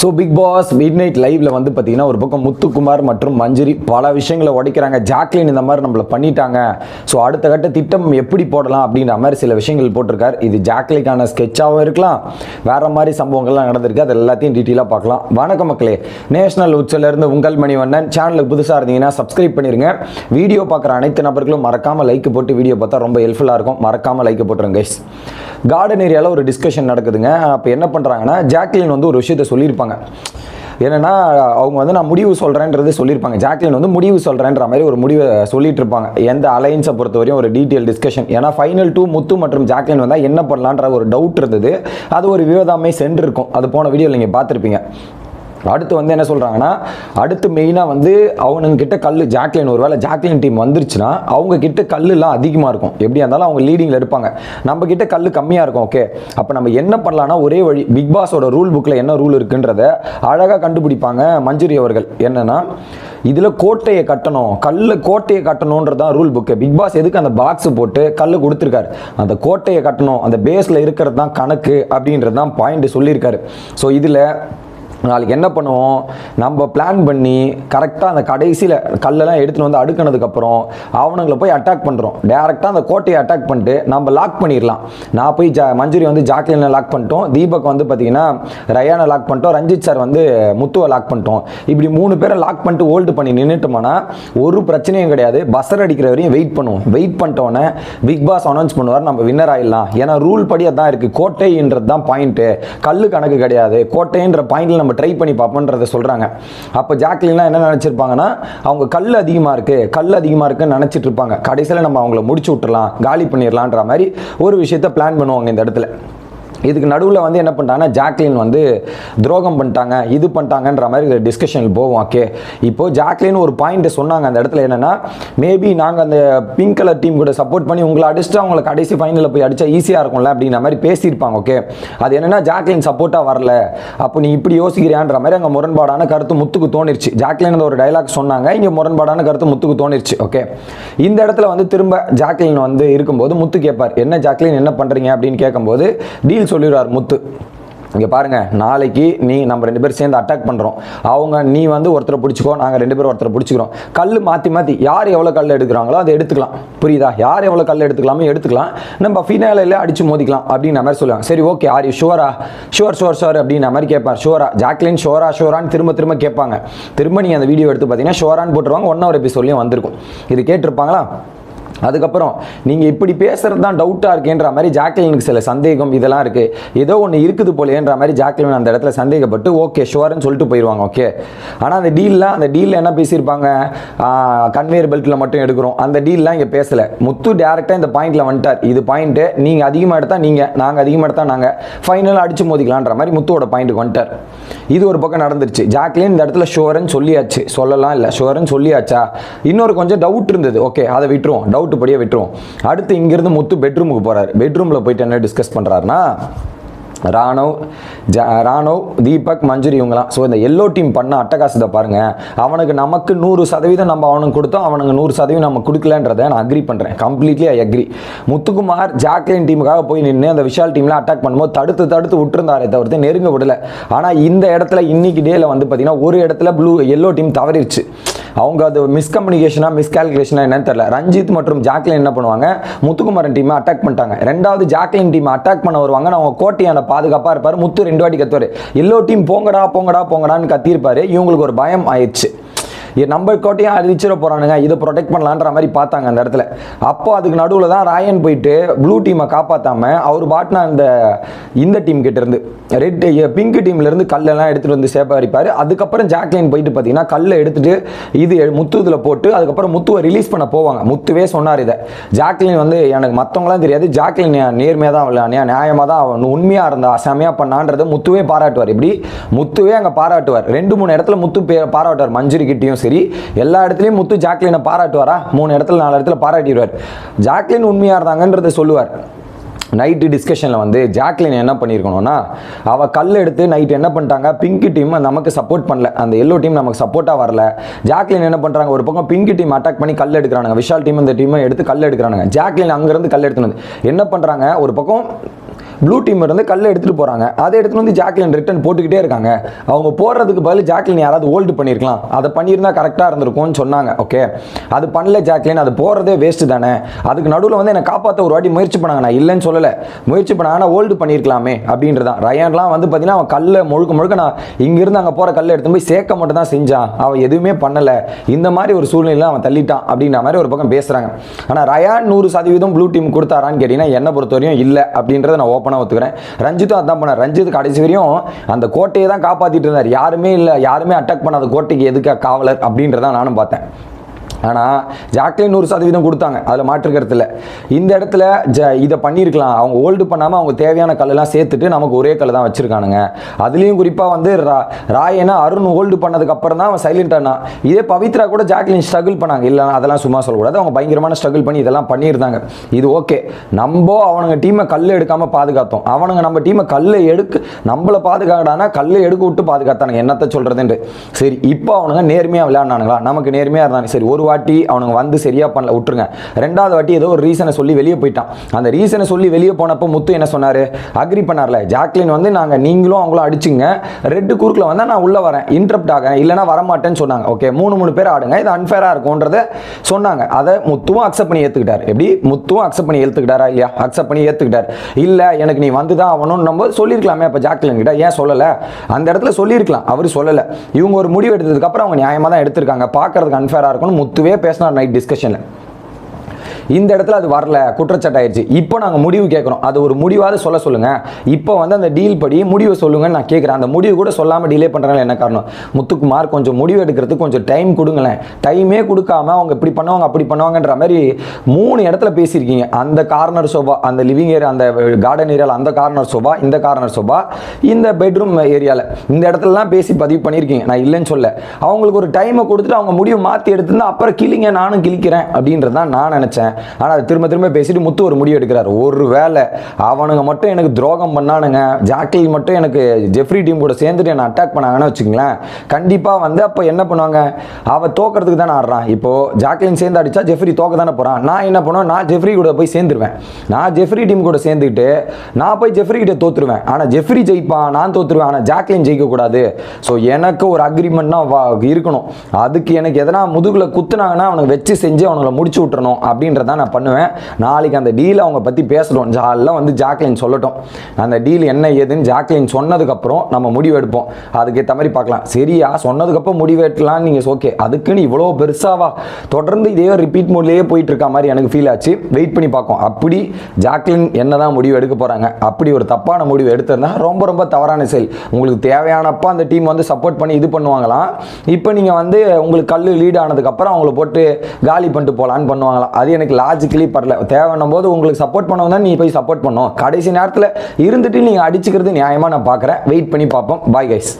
So Bigg Boss midnight லைவ்ல வந்து பார்த்தீங்கன்னா ஒரு பக்கம் முத்துக்குமார் மற்றும் மஞ்சரி பல விஷயங்களை உடைக்கிறாங்க. ஜாக்லின் இந்த மாதிரி நம்மளை பண்ணிட்டாங்க. ஸோ அடுத்த கட்ட திட்டம் எப்படி போடலாம் அப்படின்ற மாதிரி சில விஷயங்கள் போட்டிருக்கார். இது ஜாக்லிக்கான ஸ்கெட்சாகவும் இருக்கலாம். வேற மாதிரி சம்பவங்கள்லாம் நடந்திருக்கு. அது எல்லாத்தையும் டீட்டெயிலாக பார்க்கலாம். வணக்கம் மக்களே. நேஷனல் உச்சலேருந்து உங்கள் உங்கள் மணிவண்ணன். சேனலுக்கு புதுசாக இருந்தீங்கன்னா சப்ஸ்கிரைப் பண்ணிருங்க. வீடியோ பார்க்குற அனைத்து நபர்களும் மறக்காமல் லைக் போட்டு வீடியோ பார்த்தா ரொம்ப ஹெல்ப்ஃபுல்லாக இருக்கும். மறக்காமல் லைக் போட்டுருங்க கைஸ் கார்டன் ஏரியாவில் ஒரு டிஸ்கஷன் நடக்குதுங்க. அப்போ என்ன பண்ணுறாங்கன்னா ஜாக்லின் வந்து ஒரு விஷயத்த சொல்லியிருப்பாங்க. என்னென்னா அவங்க வந்து நான் முடிவு சொல்கிறேன்றது சொல்லியிருப்பாங்க. ஜாக்லின் வந்து முடிவு சொல்கிறேன்ற மாதிரி ஒரு முடிவை சொல்லிட்டு இருப்பாங்க எந்த அலைன்ஸை பொறுத்தவரையும் ஒரு டீட்டெயில் டிஸ்கஷன் ஏன்னா ஃபைனல் டூ முத்து மற்றும் ஜாக்லின் வந்தால் என்ன பண்ணலான்ற ஒரு டவுட் இருந்தது. அது ஒரு விவாதமே சென்றிருக்கும். அது போன வீடியோவில் நீங்கள் பார்த்துருப்பீங்க. அடுத்து வந்து என்ன சொல்கிறாங்கன்னா அடுத்து மெயினாக வந்து அவனுங்கிட்ட கல் ஜாக்லின் ஒரு வேளை ஜாக்லின் டீம் வந்துருச்சுன்னா அவங்க கிட்ட கல்லுலாம் அதிகமாக இருக்கும். எப்படியா இருந்தாலும் அவங்க லீடிங்கில் எடுப்பாங்க. நம்ம கிட்ட கல் கம்மியாக இருக்கும் ஓகே அப்போ நம்ம என்ன பண்ணலான்னா ஒரே வழி பிக் பாஸோட ரூல் புக்கில் என்ன ரூல் இருக்குன்றத அழகாக கண்டுபிடிப்பாங்க மஞ்சுரி அவர்கள். என்னென்னா இதில் கோட்டையை கட்டணும் கல் கோட்டையை கட்டணுன்றது தான் ரூல் புக்கு பிக் பாஸ் எதுக்கு அந்த பாக்ஸ் போட்டு கல் கொடுத்துருக்காரு? அந்த கோட்டையை கட்டணும் அந்த பேஸில் இருக்கிறது தான் கணக்கு அப்படின்றது தான் பாயிண்ட் சொல்லியிருக்காரு. ஸோ இதில் நாளைக்கு என்ன பண்ணுவோம்? நம்ம பிளான் பண்ணி கரெக்டாக அந்த கடைசியில் கல்லெல்லாம் எடுத்துகிட்டு வந்து அடுக்கினதுக்கப்புறம் அவனுங்களை போய் அட்டாக் பண்ணுறோம் டேரெக்டாக அந்த கோட்டையை அட்டாக் பண்ணிட்டு நம்ம லாக் பண்ணிடலாம். நான் போய் ஜா மஞ்சுரி வந்து ஜாக்லினை லாக் பண்ணிட்டோம். தீபக் வந்து பார்த்தீங்கன்னா ரயானை லாக் பண்ணிட்டோம். ரஞ்சித் சார் வந்து முத்துவை லாக் பண்ணிட்டோம். இப்படி மூணு பேரை லாக் பண்ணிட்டு ஹோல்டு பண்ணி நின்றுட்டோம்னா ஒரு பிரச்சனையும் கிடையாது. பஸ்ஸர் அடிக்கிற வரையும் வெயிட் பண்ணுவோம். வெயிட் பண்ணிட்டோன்னே பிக் பாஸ் அனௌன்ஸ் பண்ணுவார் நம்ம வின்னர் ஆகிடலாம் ஏன்னா ரூல் படி அதான் இருக்குது கோட்டைன்றது தான் பாயிண்ட்டு கல் கணக்கு கிடையாது. கோட்டைன்ற பாயிண்டில் நம்ம ட்ரை பண்ணி பார்ப்போன்றதை சொல்கிறாங்க அப்போ ஜாக்லின்லாம் என்ன நினச்சிருப்பாங்கன்னா அவங்க கல் அதிகமாக இருக்குது கல் அதிகமாக இருக்குன்னு நினச்சிட்டு இருப்பாங்க. கடைசியில் நம்ம அவங்கள முடிச்சு விட்டுறலாம் காலி பண்ணிடலான்ற மாதிரி ஒரு விஷயத்த பிளான் பண்ணுவாங்க இந்த இடத்துல. இதுக்கு நடுவில் வந்து என்ன பண்ணிட்டாங்கன்னா ஜாக்லின் வந்து துரோகம் பண்ணிட்டாங்க இது பண்ணிட்டாங்கன்ற மாதிரி டிஸ்கஷனில் போவோம் ஓகே இப்போது ஜாக்லின் ஒரு பாயிண்ட் சொன்னாங்க அந்த இடத்துல என்னென்னா மேபி நாங்கள் அந்த பிங்க் கலர் டீம் கூட சப்போர்ட் பண்ணி உங்களை அடிச்சுட்டு அவங்கள கடைசி ஃபைனலில் போய் அடித்தா ஈஸியாக இருக்கும்ல அப்படின்ற மாதிரி பேசியிருப்பாங்க ஓகே அது என்னென்னா ஜாக்லின் சப்போர்ட்டாக வரல. அப்போ நீ இப்படி யோசிக்கிறியான்ற மாதிரி அங்கே முரண்பாடான கருத்து முத்துக்கு தோணிருச்சு. ஜாக்லின் ஒரு டைலாக் சொன்னாங்க இங்கே முரண்பாடான கருத்து முத்துக்கு தோணிருச்சு ஓகே இந்த இடத்துல வந்து திரும்ப ஜாக்லின் வந்து இருக்கும்போது முத்து கேட்பார் என்ன ஜாக்லின் என்ன பண்ணுறீங்க அப்படின்னு கேட்கும்போது டீல் சொல்லிடுவார் முத்து. இங்கே பாருங்க நாளைக்கு நீ நம்ம ரெண்டு பேரும் சேர்ந்து அட்டாக் பண்ணுறோம் அவங்க நீ வந்து ஒருத்தரை பிடிச்சிக்கோ நாங்கள் ரெண்டு பேரும் ஒருத்தரை பிடிச்சிக்கிறோம். கல் மாற்றி மாற்றி யார் எவ்வளோ கல் எடுக்கிறாங்களோ அதை எடுத்துக்கலாம். புரியுதா? யார் எவ்வளோ கல் எடுத்துக்கலாமோ எடுத்துக்கலாம். நம்ம ஃபினாலையில் அடித்து மோதிக்கலாம் அப்படின்ற மாதிரி சொல்லுவாங்க. சரி ஓகே ஆர் யூ ஷுவரா ஷுவர் ஷுவர் ஷுவர் அப்படின்ற மாதிரி கேட்பார். ஷுவரா ஜாக்லின் ஷோரா ஷோரான்னு திரும்ப திரும்ப கேட்பாங்க. திரும்ப நீங்கள் அந்த வீடியோ எடுத்து பார்த்தீங்கன்னா ஷோரான்னு போட்டுருவாங்க. ஒன் ஹவர் எபிசோட்லேயும் வந்திருக்கும். இது கேட்டிருப்பாங்களா? அதுக்கப்புறம் நீங்கள் இப்படி பேசுகிறது தான் டவுட்டாக இருக்கேன்ற மாதிரி ஜாக்லினுக்கு சில சந்தேகம் இதெல்லாம் இருக்குது ஏதோ ஒன்று இருக்குது போலேன்ற மாதிரி ஜாக்லின் அந்த இடத்துல சந்தேகப்பட்டு ஓகே ஷுவர்னு சொல்லிட்டு போயிடுவாங்க ஓகே. ஆனால் அந்த டீலில் அந்த டீலில் என்ன பேசியிருப்பாங்க? கன்வேயர் பெல்ட்டில் மட்டும் எடுக்கிறோம். அந்த டீல்லாம் இங்கே பேசலை. முத்து டேரெக்டாக இந்த பாயிண்டில் வந்துட்டார். இது பாயிண்ட்டு நீங்கள் அதிகமாக எடுத்தால் நீங்கள் நாங்கள் அதிகமாக எடுத்தால் நாங்கள் ஃபைனலாக அடிச்சு மோதிக்கலான்ற மாதிரி முத்துவோட பாயிண்ட்டுக்கு வந்துட்டார். இது ஒரு பக்கம் நடந்துருச்சு. ஜாக்லின் இந்த இடத்துல ஷுவர்னு சொல்லியாச்சு. சொல்லலாம் இல்லை. ஷுவர்னு சொல்லியாச்சா? இன்னொரு கொஞ்சம் டவுட் இருந்தது. ஓகே அதை விட்டுருவோம். டவுட் படியே விட்டுருவோம் அடுத்து இங்கேருந்து முத்து பெட்ரூமுக்கு போகிறார் பெட்ரூமில் போயிட்டு என்ன டிஸ்கஸ் பண்ணுறாருன்னா ராணவ் ஜ ராணவ் தீபக் மஞ்சுரி இவங்கலாம் ஸோ இந்த எல்லோ டீம் பண்ண அட்டகாசத்தை பாருங்க. அவனுக்கு நமக்கு நூறு சதவீதம் நம்ம அவனுக்கு கொடுத்தோம். அவனுக்கு நூறு சதவீதம் நம்ம கொடுக்கலன்றதை நான் அக்ரி பண்ணுறேன் completely I agree Muthukumar Jacqueline டீமுக்காக போய் நின்று அந்த விஷால் டீமில் அட்டாக் பண்ணும்போது தடுத்து தடுத்து விட்டுருந்தாரே தவிர்த்து நெருங்க விடலை. ஆனால் இந்த இடத்துல இன்னைக்கு டேல வந்து பார்த்தீங்கன்னா ஒரு இடத்துல ப்ளூ எல்லோ டீம் தவறிடுச்சு அவங்க அது மிஸ்கம்யூனிகேஷனாக மிஸ்கால்குலேஷனா என்னன்னு தெரியல. ரஞ்சித் மற்றும் ஜாக்லின் என்ன பண்ணுவாங்க? முத்துக்குமாரன் டீமை அட்டாக் பண்ணிட்டாங்க. ரெண்டாவது ஜாக்லின் டீம் அட்டாக் பண்ண வருவாங்க. அவங்க கோட்டையான பாதுகாப்பாக இருப்பார். முத்து ரெண்டு வாட்டி கத்துவார். எல்லோ டீம் போங்கடா போங்கடா போங்கடான்னு கத்தியிருப்பாரு. இவங்களுக்கு ஒரு பயம் ஆயிடுச்சு. நம்ம கோட்டையும் அழிச்சிட போகிறானுங்க இதை ப்ரொடெக்ட் பண்ணலான்ற மாதிரி பார்த்தாங்க அந்த இடத்துல. அப்போ அதுக்கு நடுவில் தான் ராயன் போயிட்டு ப்ளூ டீமை காப்பாற்றாம அவர் பாட்னா அந்த இந்த டீம் கிட்ட இருந்து ரெட் பிங்க் டீம்ல இருந்து கல்லெல்லாம் எடுத்துகிட்டு வந்து சேப்பரிப்பார் அதுக்கப்புறம் ஜாக்லின் போயிட்டு பார்த்தீங்கன்னா கல்லை எடுத்துட்டு இது முத்து இதில் போட்டு அதுக்கப்புறம் முத்துவை ரிலீஸ் பண்ண போவாங்க. முத்துவே சொன்னார் இதை. ஜாக்லின் வந்து எனக்கு மற்றவங்களாம் தெரியாது. ஜாக்லின் நேர்மையாக தான் அவள் நியாயமாக தான் அவன் உண்மையாக இருந்தா செமையாக பண்ணான்றதை முத்துவே பாராட்டுவார். இப்படி முத்துவே அங்கே பாராட்டுவார். ரெண்டு மூணு இடத்துல முத்து பே- பாராட்டுவார். மஞ்சுரி கிட்டேயும் சரி எல்லா இடத்துலையும் முத்து ஜாக்லினை பாராட்டுவாரா? மூணு இடத்துல நாலு இடத்துல பாராட்டிடுவார். ஜாக்லின் உண்மையாக இருந்தாங்கன்றதை சொல்லுவார். நைட்டு டிஸ்கஷனில் வந்து ஜாக்லின் என்ன பண்ணியிருக்கணும்னா அவள் கல் எடுத்து நைட் என்ன பண்ணிட்டாங்க? பிங்க் டீம் நமக்கு சப்போர்ட் பண்ணல. அந்த எல்லோ டீம் நமக்கு சப்போர்ட்டாக வரல. ஜாக்லின் என்ன பண்ணுறாங்க ஒரு பக்கம் பிங்க் டீம் அட்டாக் பண்ணி கல் எடுக்கிறானுங்க. விஷால் டீம் இந்த டீமை எடுத்து கல் எடுக்கிறானுங்க. ஜாக்லின் அங்கேருந்து கல் எடுத்துனது. என்ன பண்ணுறாங்க ஒரு பக்கம் ப்ளூ டீம் இருந்து கல்லை எடுத்துகிட்டு போகிறாங்க அதை எடுத்துகிட்டு வந்து ஜாக்லின் ரிட்டர்ன் போட்டுக்கிட்டே இருக்காங்க. அவங்க போடுறதுக்கு பதில் ஜாக்லின் யாராவது ஹோல்டு பண்ணியிருக்கலாம் அதை பண்ணியிருந்தா கரெக்டாக இருந்திருக்கும்னு சொன்னாங்க. ஓகே அது பண்ணல ஜாக்லின். அது போடுறதே வேஸ்ட்டு தானே. அதுக்கு நடுவில் வந்து என்னை காப்பாற்ற ஒரு வாட்டி முயற்சி பண்ணாங்க. நான் இல்லைன்னு சொல்லலை. முயற்சி பண்ணாங்க ஆனால் ஹோல்டு பண்ணியிருக்கலாமே அப்படின்றதான். ரயான்லாம் வந்து பார்த்தீங்கன்னா அவன் கல்லை முழுக்க முழுக்க நான் இங்கிருந்து அங்கே போகிற கல்லை எடுத்து போய் சேர்க்க மட்டும் தான் செஞ்சான். அவன் எதுவுமே பண்ணலை. இந்த மாதிரி ஒரு சூழ்நிலையில் அவன் தள்ளிட்டான் அப்படின்ற மாதிரி ஒரு பக்கம் பேசுகிறாங்க ஆனால் ரயான் நூறு சதவீதம் ப்ளூ டீம் கொடுத்தாரான்னு கேட்டிங்கன்னா என்னை பொறுத்த வரையும் இல்லை அப்படின்றத நான் தப்புனா ஒத்துக்கிறேன். ரஞ்சித்தும் அதான் பண்ணார். ரஞ்சித் கடைசி வரையும் அந்த கோட்டையை தான் காப்பாற்றிட்டு இருந்தார். யாருமே இல்லை. யாருமே அட்டாக் பண்ணாத கோட்டைக்கு எதுக்காக காவலர் அப்படின்றதான் நானும் பார்த்தேன். ஆனால் ஜாக்லின் நூறு சதவீதம் கொடுத்தாங்க. அதில் மாற்றுக்கிறது இல்லை. இந்த இடத்துல ஜ இதை பண்ணியிருக்கலாம் அவங்க ஹோல்டு பண்ணாமல் அவங்க தேவையான கல்லெல்லாம் சேர்த்துட்டு நமக்கு ஒரே கல் தான் வச்சுருக்கானுங்க. அதுலேயும் குறிப்பாக வந்து ரா ராயனா அருண் ஹோல்டு பண்ணதுக்கப்புறம் தான் அவன் சைலண்ட் ஆனா இதே பவித்ரா கூட ஜாக்லின் ஸ்ட்ரகிள் பண்ணாங்க. இல்லை அதெல்லாம் சும்மா சொல்லக்கூடாது. அவங்க பயங்கரமான ஸ்ட்ரகிள் பண்ணி இதெல்லாம் பண்ணியிருந்தாங்க. இது ஓகே நம்ம அவனுங்க டீமை கல் எடுக்காமல் பாதுகாத்தோம். அவனுங்க நம்ம டீமை கல்லை எடுக்க நம்மளை பாதுகாக்கடானா கல்லை எடுக்க விட்டு பாதுகாத்தானுங்க. என்னத்தை சொல்கிறதுன்ட்டு சரி இப்போ அவனுங்க நேர்மையாக விளையாடினானுங்களா? நமக்கு நேர்மையாக இருந்தாங்க சரி ஒரு வாட்டி அவனுங்க வந்து சரியாக பண்ணல விட்டுருங்க. ரெண்டாவது வாட்டி ஏதோ ஒரு ரீசனை சொல்லி வெளியே போயிட்டான். அந்த ரீசனை சொல்லி வெளியே போனப்போ முத்து என்ன சொன்னார்? அக்ரி பண்ணார்ல. ஜாக்லின் வந்து நாங்கள் நீங்களும் அவங்களும் அடிச்சுங்க. ரெட்டு குறுக்கில் வந்தால் நான் உள்ளே வரேன். இன்ட்ரப்ட் ஆகிறேன் இல்லைனா வரமாட்டேன்னு சொன்னாங்க. ஓகே மூணு மூணு பேர் ஆடுங்க. இது அன்ஃபேராக இருக்கும்ன்றத சொன்னாங்க. அதை முத்துவும் அக்செப்ட் பண்ணி ஏற்றுக்கிட்டார் எப்படி? முத்துவும் அக்செப்ட் பண்ணி ஏற்றுக்கிட்டாரா இல்லையா? அக்செப்ட் பண்ணி ஏற்றுக்கிட்டார் இல்லை எனக்கு நீ வந்து தான் ஆகணும்னு நம்ம சொல்லியிருக்கலாமே அப்போ ஜாக்லின் கிட்ட. ஏன் சொல்லலை? அந்த இடத்துல சொல்லியிருக்கலாம். அவர் சொல்லலை. இவங்க ஒரு முடிவு எடுத்ததுக்கப்புறம் அவங்க நியாயமாக தான் எடுத்திருக்காங்க. பார்க்கறதுக்கு அன்ஃபேராக இருக்கும்னு குத்துவே பேசினார் நைட் டிஸ்கஷனில் இந்த இடத்துல அது வரல குற்றச்சாட்டு ஆயிடுச்சு. இப்போ நாங்கள் முடிவு கேட்குறோம் அது ஒரு முடிவாவது சொல்ல சொல்லுங்க. இப்போ வந்து அந்த டீல் படி முடிவை சொல்லுங்கன்னு நான் கேட்குறேன். அந்த முடிவு கூட சொல்லாமல் டிலே பண்ணுறாங்க என்ன காரணம்? முத்துக்குமார் கொஞ்சம் முடிவு எடுக்கிறதுக்கு கொஞ்சம் டைம் கொடுங்களேன். டைமே கொடுக்காம அவங்க இப்படி பண்ணுவாங்க அப்படி பண்ணுவாங்கன்ற மாதிரி மூணு இடத்துல பேசியிருக்கீங்க. அந்த கார்னர் சோபா அந்த லிவிங் ஏரியா அந்த கார்டன் ஏரியாவில் அந்த கார்னர் சோபா இந்த கார்னர் சோபா இந்த பெட்ரூம் ஏரியாவில் இந்த இடத்துலலாம் பேசி பதிவு பண்ணியிருக்கீங்க. நான் இல்லைன்னு சொல்ல. அவங்களுக்கு ஒரு டைமை கொடுத்துட்டு அவங்க முடிவு மாற்றி எடுத்துருந்தா அப்புறம் கிளிங்க நானும் கிழிக்கிறேன் அப்படின்றது தான் நான் நினச்சேன். ஆனால் அது திரும்ப திரும்ப பேசிட்டு முத்து ஒரு முடிவு எடுக்கிறார். ஒரு வேளை அவனுங்க மட்டும் எனக்கு துரோகம் பண்ணானுங்க ஜாக்லின் மட்டும் எனக்கு ஜெஃப்ரி டீம் கூட சேர்ந்துட்டு என்னை அட்டாக் பண்ணாங்கன்னு வச்சுங்களேன் கண்டிப்பாக வந்து அப்போ என்ன பண்ணுவாங்க? அவள் தோக்கிறதுக்கு தானே ஆடுறான் இப்போ ஜாக்லின் சேர்ந்து அடித்தா ஜெஃப்ரி தோக்க தானே போகிறான் நான் என்ன பண்ணுவேன்? நான் ஜெஃப்ரி கூட போய் சேர்ந்துருவேன். நான் ஜெஃப்ரி டீம் கூட சேர்ந்துக்கிட்டு நான் போய் ஜெஃப்ரி கிட்ட தோற்றுருவேன் ஆனால் ஜெஃப்ரி ஜெயிப்பான் நான் தோற்றுருவேன் ஆனால் ஜாக்லின் ஜெயிக்கக்கூடாது. ஸோ எனக்கு ஒரு அக்ரிமெண்ட்னா இருக்கணும். அதுக்கு எனக்கு எதனா முதுகில் குத்துனாங்கன்னா அவனுக்கு வச்சு செஞ்சு அவனுங்களை முடிச்சு விட்டுறணும் அப்படின்றது தான் நான் பண்ணுவேன். நாளைக்கு அந்த டீல் அவங்க பற்றி பேசணும். ஜாலில் வந்து ஜாக்லின் சொல்லட்டும். அந்த டீல் என்ன ஏதுன்னு ஜாக்லின் சொன்னதுக்கப்புறம் நம்ம முடிவு எடுப்போம் அதுக்கேற்ற மாதிரி பார்க்கலாம். சரியா? சொன்னதுக்கப்புறம் முடிவு நீங்கள் ஓகே அதுக்குன்னு இவ்வளோ பெருசாவா? தொடர்ந்து இதே ரிப்பீட் மோட்லேயே போயிட்டு இருக்க மாதிரி எனக்கு ஃபீல் ஆச்சு. வெயிட் பண்ணி பார்க்கும். அப்படி ஜாக்லின் என்னதான் முடிவு எடுக்க போகிறாங்க அப்படி ஒரு தப்பான முடிவு எடுத்திருந்தா ரொம்ப ரொம்ப தவறான செயல். உங்களுக்கு தேவையானப்போ அந்த டீம் வந்து சப்போர்ட் பண்ணி இது பண்ணுவாங்களாம். இப்போ நீங்கள் வந்து உங்களுக்கு கல் லீட் ஆனதுக்கப்புறம் அவங்கள போட்டு காலி பண்ணிட்டு போகலான்னு பண்ணுவாங்களாம். அது எனக்கு லாஜிக்கலி பரல. தேவைன்னும் போது உங்களுக்கு சப்போர்ட் பண்ணவங்க தான் நீ போய் சப்போர்ட் பண்ணும். கடைசி நேரத்தில் இருந்துட்டு நீங்கள் அடிச்சுக்கிறது நியாயமாக நான் பார்க்குறேன் வெயிட் பண்ணி பார்ப்போம். Bye guys